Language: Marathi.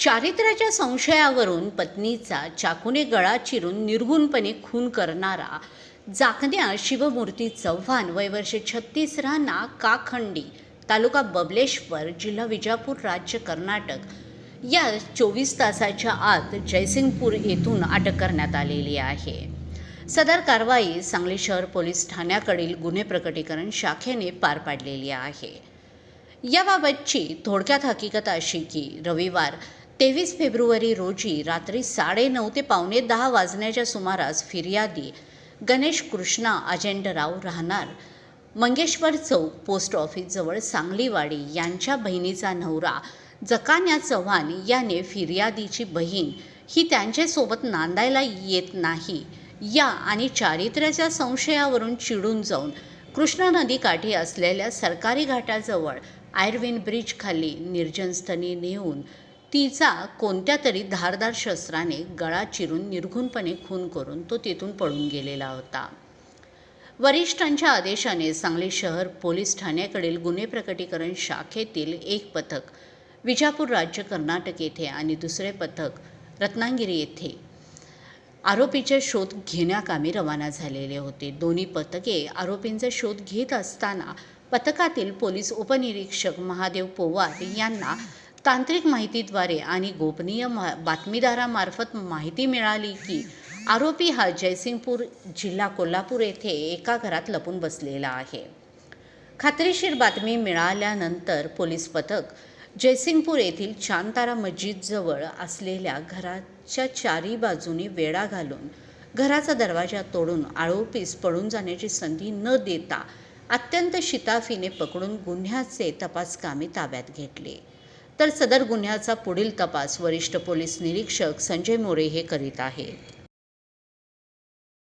चारित्र्याच्या संशयावरून पत्नीचा चाकूने गळा चिरून निर्गुणपणे खून करणारा जाखण्या शिवमूर्ती चव्हाण वय छत्तीस राहणा काखंडी तालुका बबलेश्वर जिल्हा विजापूर राज्य कर्नाटक. या चोवीस तासाच्या आत जयसिंगपूर येथून अटक करण्यात आलेली आहे. सदर कारवाई सांगली शहर पोलीस ठाण्याकडील गुन्हे प्रकटीकरण शाखेने पार पाडलेली आहे. याबाबतची थोडक्यात हकीकत अशी की रविवार तेवीस फेब्रुवारी रोजी रात्री साडेनऊ ते पावणे दहा वाजण्याच्या सुमारास फिर्यादी. गणेश कृष्णा अजेंडराव राहणार. मंगेश्वर चौक पोस्ट ऑफिसजवळ सांगलीवाडी यांच्या बहिणीचा नवरा जकान्या चव्हाण याने फिर्यादीची बहीण ही त्यांच्यासोबत नांदायला येत नाही. या आणि चारित्र्याच्या संशयावरून चिडून जाऊन कृष्णा नदीकाठी असलेल्या सरकारी घाटाजवळ आयर्विन ब्रिज खाली निर्जनस्थनी नेऊन तिचा कोणत्या तरी धारदार शस्त्राने गळा चिरून निर्घुणपणे खून करून तो तिथून पळून गेलेला होता. वरिष्ठांच्या आदेशाने सांगली शहर पोलीस ठाण्याकडील गुन्हे प्रकटीकरण शाखेतील एक पथक विजापूर राज्य कर्नाटक येथे आणि दुसरे पथक रत्नागिरी येथे. आरोपीचे शोध घेण्याकामी रवाना झालेले होते. दोन्ही पथके आरोपींचा शोध घेत असताना पथकातील पोलीस उपनिरीक्षक महादेव पोवार यांना तांत्रिक माहितीद्वारे आणि गोपनीय मा बातमीदारामार्फत माहिती मिळाली की आरोपी हा जयसिंगपूर जिल्हा कोल्हापूर येथे एका घरात लपून बसलेला आहे. खात्रीशीर बातमी मिळाल्यानंतर पोलीस पथक जयसिंगपूर येथील चांतारा मस्जिदजवळ असलेल्या घराच्या चारी बाजूनी वेढा घालून घराचा दरवाजा तोडून आरोपीस पळून जाण्याची संधी न देता अत्यंत शिताफीने पकडून गुन्ह्याचे तपासकामी ताब्यात घेतले. तर सदर गुन्ह्याचा पुढील तपास वरिष्ठ पोलीस निरीक्षक संजय मोरे हे करीत आहेत.